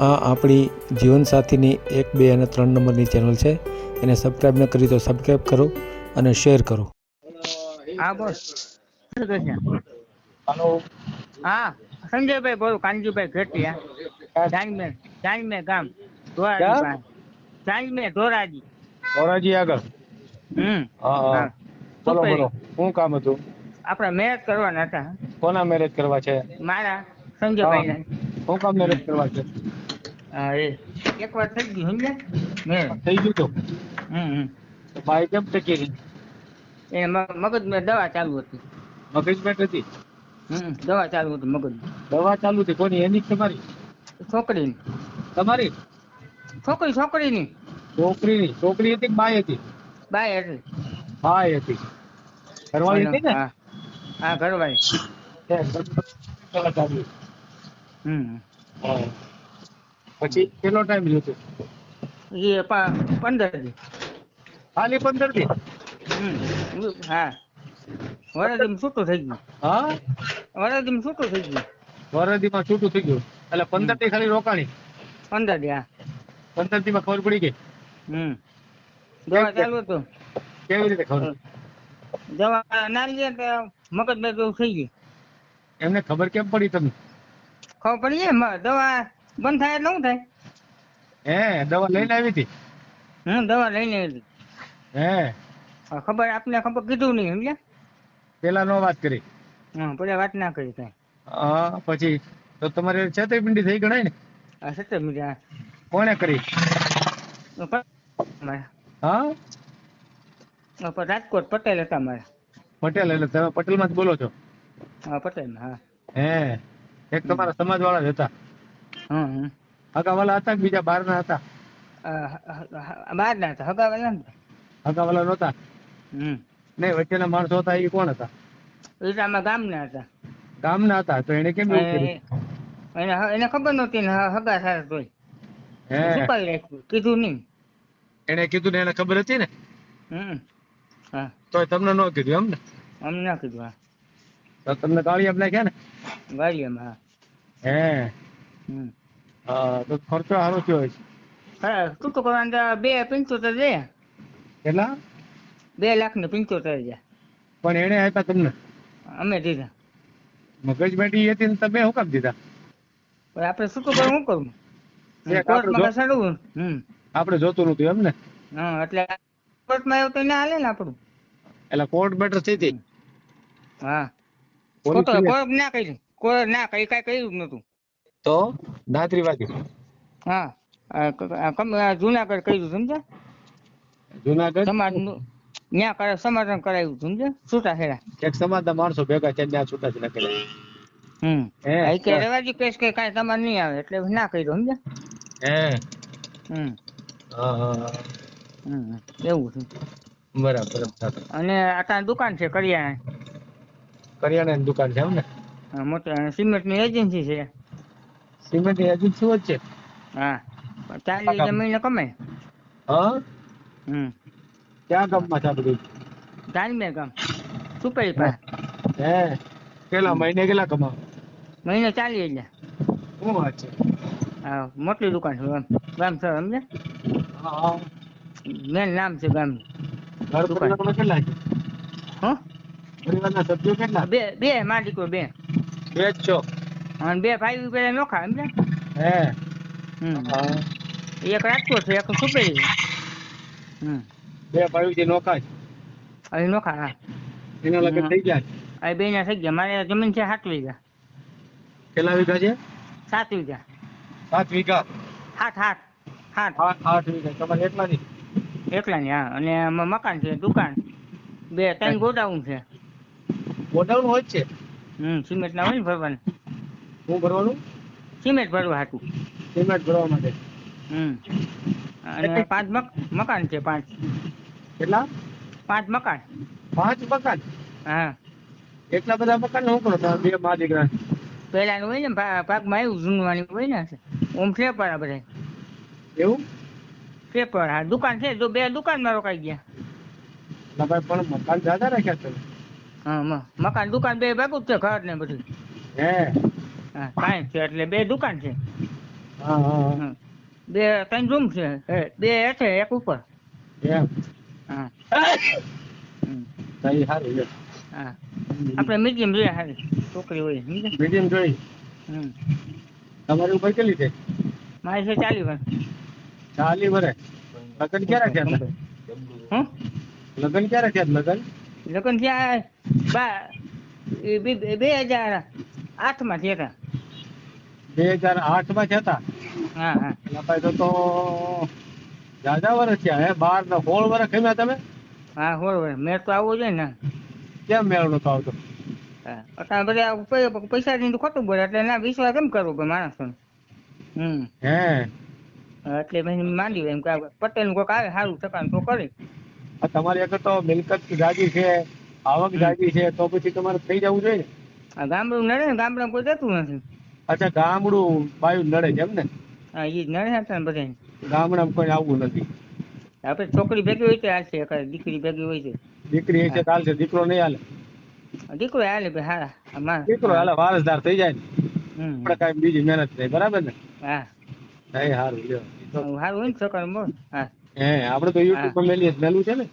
આ આપણી જીવનસાથીની એક બે અને ત્રણ નંબરની ચેનલ છે. એને સબસ્ક્રાઈબ ન કરી તો સબસ્ક્રાઈબ કરો અને શેર કરો. હા બોલ. હલો. હા સંજયભાઈ બોલું કાનજીભાઈ ઘેટિયા. જાનમે જાનમે ગામ ધોરાજી ક્યાં? ધોરાજી. ધોરાજી આગળ? હમ. હા. બોલો બોલો. શું કામ હતું? આપણે મેરેજ કરવાના હતા. કોના મેરેજ કરવા છે? મારા સંજયભાઈ શું કામ મેરેજ કરવા છે? હા એ. એક વાર થઈ ગયું સમજ્યા? મેરેજ થઈ ગયું તો. હમ હમ. કેમ ટકી રહી એ મ- દવા ચાલુ હતી. મગજમેટ હતી? હમ દવા ચાલુ હતી મગજમાં. દવા ચાલુ હતી? કોની? એની તમારી? છોકરીની. તમારી? છોકરી છોકરીની. છોકરીની. છોકરી હતી કે બાઈ હતી? બાય હતી. બાઈ હતી. ઘરવાળી હતી ને? હા ઘરવાળી. હમ. હા. પછી કેટલો ટાઈમ જોતો એ પંદર દી. ખાલી પંદર દી? હા. વરદીમાં છૂટું થઈ ગયું. હા? વરદીમાં છૂટું થઈ ગયું. વરાદીમાં છૂટું થઈ ગયું. એટલે પંદર દી ખાલી રોકાણી? પંદર દી હા. પંદર દી માં ખબર પડી ગઈ? હમ. દવા ચાલુ હતું. કેવી રીતે ખબર? દવા ના લીધે તો મગજ મેં થઈ ગયું. એમને ખબર કેમ પડી તમને? ખબર પડી દવા બંધ થાય એટલે શું થાય? હે દવા લઈને આવી હતી? હું દવા લઈને આવી હતી. હે. ખબર આપને ખબર કીધું નહીં સમજ્યા? પેલા નો વાત કરી. હા પછી વાત ના કરી કઈ હા પછી તો તમારે છેતરપિંડી થઈ ગણાય ને? આ છેતરપિંડી મિનિટ કોણે કરી? હા? રાજકોટ પટેલ હતા મારા પટેલ એટલે તમે પટેલમાં જ બોલો છો? હા પટેલ હા. હે એક તમારા સમાજ વાળા જ હતા. હમ હગાવાલા હતા કે બીજા બાર ના હતા બહાર ના હતા હગાવેલા ને હગાવાલા નહોતા? હમ. નહીં વચ્ચેના માણસો હતા એ કોણ હતા? એ તો આમાં ગામના હતા. ગામના હતા તો એને કેમ એવું એને એને ખબર નહોતી ને હગા સારા તોય. છુપાવી રાખ્યું? કીધું નહીં. એને કીધું ને એને ખબર હતી ને? હમ હા. તોય તમને ન કીધું એમ ને અમને ના કીધું હા. તો તમને ગાળી આપને ક્યાં ને? ગાડીઓમાં હા. હે. હા તો ખર્ચો સારો થયો હોય છે હા શું તો કરવાનું બે પંચોતેર જયા કેટલા? બે લાખ ને પંચોતેર હજાર પણ એને આપ્યા તમને? અમે દીધા. મગજ બેટી હતી ને તમે શું કામ દીધા? પણ આપણે શું કરવું શું એક કોર્ટમાં આપણું હમ. આપણે જોતું નતું એમ ને? હા એટલે કોર્ટમાં એવું તો ના હાલે ને આપણું. એટલે કોર્ટ બેટર થઈ હતી હા. કોર્ટ ના કર્યું. કોર્ટ ના કઈ કઈ કહ્યું નતું તો હા આ આ કમ- આ જુનાગઢ કર્યું સમજ્યા? જુનાગઢ? સમાજનું ન્યા કરે સમાધાન કરાયું સમજે છૂટા હેરા એક સમાજના માણસો ભેગા છે ત્યાં છૂટા છૂટા કર્યા. હમ. એ કે રેવાજી કેસ કે કાઈ તમારે નહીં આવે એટલે ના કર્યું સમજે હે? હમ. હા હા. હા. હમ. એવું છે. બરાબર. અને આટા દુકાન છે કરિયાણા કરિયાણાની દુકાન છે એમ ને? હા, મોટી સિમેન્ટની એજન્સી છે. સિમેન્ટ એજન્સી જ છે હા પણ ચાલીસ હજાર મહિને કમાય હા હમ ક્યાં ગામમાં છે આ બધું ધાનમે ગામ સુપેરી પાસે હે કેટલા મહિને કેટલા કમાવ મહિને ચાલીસ હજાર શું વાત છે હા મોટી દુકાન છે ગામ ગામ છે સમજે હા હા મેન નામ છે ગામનું ઘર દુકાન. પરિવારમાં કેટલા છે હો પરિવારના સભ્યો કેટલા બે બે માં દીકરો બે બે જ છો અને બે ભાઈ પેલા નોખા સમજે હે. હમ. એક રાજકોટ છે એક સુપેરી હમ. બે ભાઈ છે નોખા છે. અહીં નોખા હા. એના લગ્ન થઈ ગયા આ બે ના થઈ ગયા. મારે જમીન છે સાત વીઘા. કેટલા વીઘા છે? સાત વીઘા. સાત વીઘા? સાત સાત સાત આઠ આઠ વીઘા. તમારે એટલા એકલા એકલાની હા. અને મકાન છે દુકાન. બે ત્રણ ગોડાઉન છે. ગોડાઉન હોય છે. હમ સિમેન્ટ ના હોય ને ભરવાનું. શું ભરવાનું? સિમેન્ટ ભરવા હાટું સિમેન્ટ ભરવા માટે. હમ. અને પાંચ મકાન છે પાંચ. કેટલા? પાંચ મકાન. પાંચ મકાન? હા. એટલા બધા મકાન હું કરો? બે મા દીકરા. પેલાનું હોય ને ભાગમાં આવ્યું જૂનવાની હોય ને ઓમ છે પણ બધા. એવું? છે પણ હા. દુકાન છે તો બે દુકાનમાં રોકાઈ ગયા. ના ભાઈ પણ મકાન જાદા રાખ્યા છે હા મકાન દુકાન બે ભાગું જ છે ઘર ને બધું. હે. કાંઈ છે એટલે બે દુકાન છે. હા હા હા. બે ત્રણ રૂમ છે. બે હેઠે એક ઉપર. આપણે મીડિયમ જોઈએ હારી. છોકરી હોય? મીડિયમ જોઈ તમારી ઉંમર કેટલી છે? મારી છે ચાલી વર્ષ. ચાલી વર્ષ. લગ્ન ક્યારે થયા હમ લગ્ન ક્યારે થયા લગ્ન? લગ્ન થયા બા બે હજાર આઠમાં થયા હતા. બે હજાર આઠમાં થયા હા તો તો જાજા વર્ષ થયા હે? બાર ને સોળ વર્ષ ખેમ્યા તમે? હા સોળ હોય મેં તો આવવો જોઈએ ને. કેમ મેળ નતો આવતો? અત્યારે બધા પૈસા થી ખોટું બોલે એટલે ના વિશ્વાસ કેમ કરવો કે માણસ હમ. હે? એટલે મેં માંડી એમ કે પટેલનું કોઈક આવે સારું ટકાનું તો કરી. તમારે આગળ તો મિલકત જાજી છે આવક જાગી જાજી છે તો પછી તમારે થઈ જવું જોઈએ. આ ગામડું નડે ને ગામડામાં કોઈ જતું નથી. અચ્છા ગામડું બાયું નડે છે એમ ને? હા એ નડે હતા ને બધા ગામડામાં કોઈ આવવું નથી. આપણે છોકરી ભેગી હોય તો હાલશે દીકરી ભેગી હોય છે દીકરી છે છે દીકરો નહીં હાલે. દીકરો હાલે ભાઈ હા દીકરો હાલે વારસદાર થઈ જાય ને. આપણે કાંઈ બીજી મહેનત નહીં બરાબર ને? હા. નહીં સારું લ્યો. સારું હોય ને છોકરા બોલ. હા. હે આપણે તો યુટ્યુબ પર મેલીએ મેલું છે ને?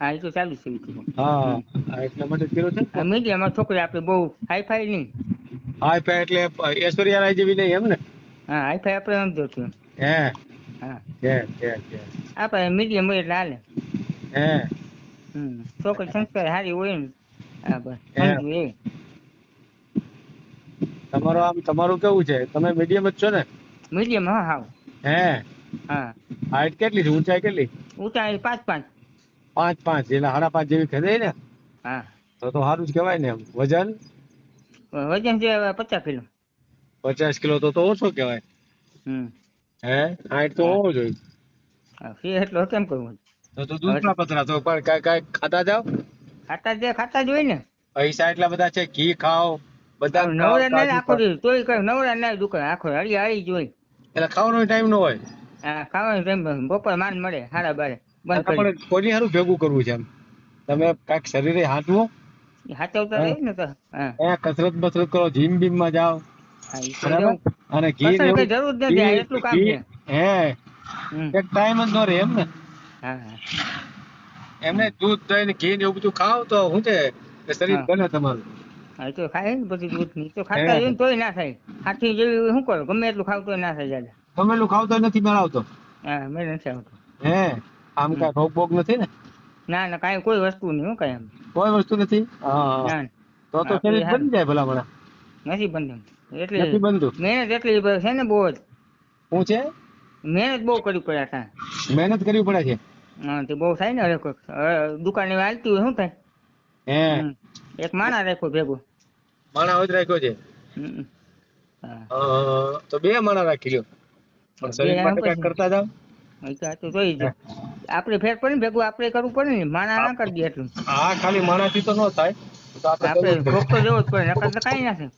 હા એ તો ચાલુ છે યુટ્યુબ હા એટલા માટે કર્યો છે મીડિયામાં છોકરી આપણે બહુ હાઈફાઈ નહીં. હા એટલે ઐશ્વર્યા રાય જેવી નહીં એમ ને? હા હાઈફાઈ આપણે નથી જોતું. હે? હા. છે છે છે આપણે મીડિયમ હોય એટલે હાલે. હે? હમ. છોકરી સંસ્કાર સારી હોય ને. આપણે તમારું આમ તમારું કેવું છે? તમે મીડિયમ જ છો ને? મીડિયમ હા હા હે? હા. હાઈટ કેટલી છે? ઊંચાઈ કેટલી? ઊંચાઈ પાંચ પાંચ. પાંચ પાંચ એટલે સાડા પાંચ જેવી ખરી ને? હા. તો તો સારું જ કહેવાય ને એમ. વજન? વજન છે પચાસ કિલો. પચાસ કિલો તો તો ઓછો કહેવાય. હમ. હે? હાઈટ તો હોવો જોઈએ. ફી એટલો કેમ કરવું? તો તો દૂધના પતરા તો પણ કાંઈ કાંઈ ખાતા જાવ. ખાતા જે ખાતા જ ને. પૈસા એટલા બધા છે ઘી ખાઓ બધા નવરા ના આખો તોય કઈ નવરા ના દુકાન આખો હળી હળી જોઈ એટલે ખાવાનો ટાઈમ ન હોય. હા ખાવાનો ટાઈમ બપોર માન મળે સાડા બારે બંધ પણ હારું ભેગું કરવું છે એમ? તમે કાંઈક શરીરે હાથવું એ હાચવતા રહે ને તો હા. કસરત બસરત કરો જીમ બીમમાં જાઓ. અને ઘી જરૂર નથી, આ એટલું કામ છે. હે. એક ટાઈમ જ નો રહે એમ ને. એમને દૂધ દહીં ને ઘી ને એવું બધું ખાવ તો શું છે? શરીર બને તમારું. હા તો ખાય ને બધું દૂધની તો ખાતા હોય ને તોય ના થાય. હાથી જેવી શું કરો? ગમે એટલું ખાવ તોય ના થાય જાજા એટલું ખાવ તો નથી મેળવતો. હા મેં નથી આવતો. હે. આમ. કાંઈ રોગ બોગ નથી ને? ના ના કાંઈ કોઈ વસ્તુ નહીં હું કાંઈ એમ. કોઈ વસ્તુ નથી? હા તો તો શરીર બની જાય ભલા ભલા? નથી બનતું. નથી એટલે બનતું? મહેનત એટલી છે ને બહુ જ. શું છે? મહેનત બહુ કરવી પડે હતા મહેનત કરવી પડે છે? હા તે બહુ થાય ને હવે કોઈક. દુકાન હાલતી હોય શું થાય? હે. એક માણા રાખ્યો ભેગો. માણા હોય રાખ્યો છે? તો બે માણા રાખી લ્યો. શરીર માટે. કાંઈક કરતા જાવ તો તો જોઈ જ આપણે ફેર પડે ને ભેગું આપણે કરવું પડે ને માણા ના કરી દે એટલું. હા ખાલી માણાથી તો ન થાય. આપણે ભોગ તો જવો જ પડે નકર તો કાંઈ ના થાય.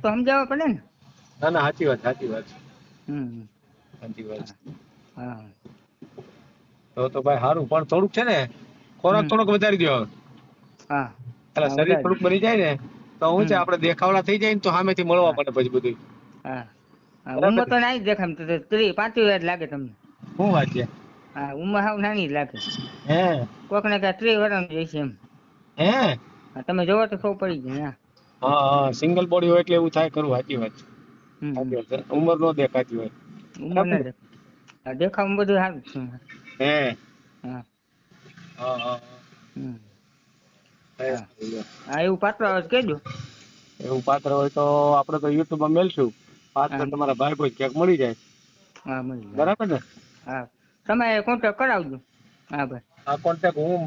તો સમજાવવા પડે ને. ના ના સાચી વાત સાચી વાત. હમ. સાચી વાત. હા તો તો ભાઈ સારું પણ થોડુંક છે ને ખોરાક થોડોક વધારી દો હા એટલે શરીર થોડુંક બની જાય ને તો હું છે આપણે દેખાવડા થઈ જાય ને તો સામેથી મળવા પડે પછી બધું હા હા તો નાઈ દેખામ તો ત્રીસ પાંત્રીસ લાગે તમને. શું વાત છે? હા ઉંમર હાવ નાની લાગે. હે? કોક ને કાંઈ ત્રીસ વર્ષ જઈશે એમ. હે? તમે જોવો તો ખબર પડી જાય હા. હા સિંગલ બોડી હોય એટલે એવું થાય ખરું સાચી વાત છે. ઉંમર નો દેખાતી હોય. ઉંમર ના દેખાય હા, બધું સારું છે હે. હા? હા. હા. હા. એવું પાત્ર હોય તો એવું પાત્ર હોય તો આપણે તો યુટ્યુબમાં મેલશું. પાત્ર તમારા ભાઈ કોઈ ક્યાંક મળી જાય. હા મળી જાય. બરાબર ને? હા. તમે કોન્ટેક્ટ કરાવજો. હા ભાઈ. આ કોન્ટેક્ટ હું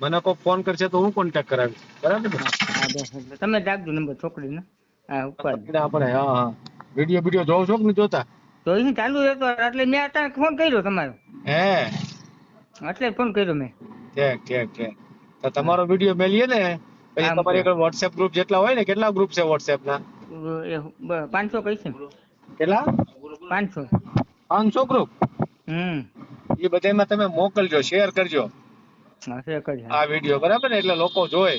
મને કોઈ ફોન કરશે તો હું કોન્ટેક્ટ કરાવીશ. બરાબર ને? તમે રાખજો નંબર છોકરીનો. હા ઉપર. આપણે હા હા. વીડિયો વીડિયો જોવો છો કે જોતા? તો એ ચાલુ રહેતો. એટલે મેં અત્યારે ફોન કર્યો તમારો. હે? એટલે ફોન કર્યો મેં. ઠીક ઠીક ઠીક. તો તમારો વીડિયો મેલીએ ને. પછી તમારી આગળ વોટ્સએપ ગ્રુપ જેટલા હોય ને કેટલા ગ્રુપ છે WhatsApp ના? એ બ- પાંચસો કઈ છે કેટલા? પાંચસો. પાંચસો ગ્રુપ હમ. એ બધામાં તમે મોકલજો શેર કરજો. આ વીડિયો બરાબર ને? એટલે લોકો જોવે.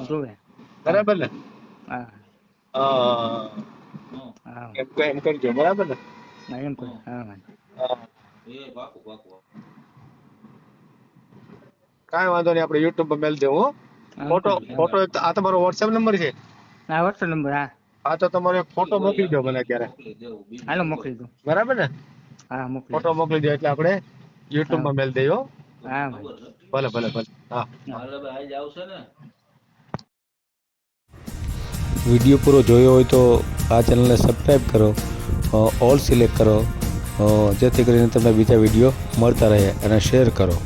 જોવે. બરાબર ને? હા. હા. હા હા એમ કરજો બરાબર ને? એમ કરું હા વાંધો. કાંઈ વાંધો નહીં આપણે યુટ્યુબ પર મેલ દેવું ફોટો ફોટો આ તમારો વોટ્સએપ નંબર છે? હા વોટ્સઅપ નંબર હા. હા તો તમારો એક ફોટો મોકલી દો મને અત્યારે. હાલો મોકલી દો બરાબર ને? હા મોકલી ફોટો મોકલી દો એટલે આપણે યુટ્યુબમાં મેલ દેયો હા. ભલે ભલે ભલે. હા. વીડિયો પૂરો જોયો હોય તો આ ચેનલને સબસ્ક્રાઈબ કરો ઓલ સિલેક્ટ કરો જેથી કરીને તમને બીજા વીડિયો મળતા રહે અને શેર કરો.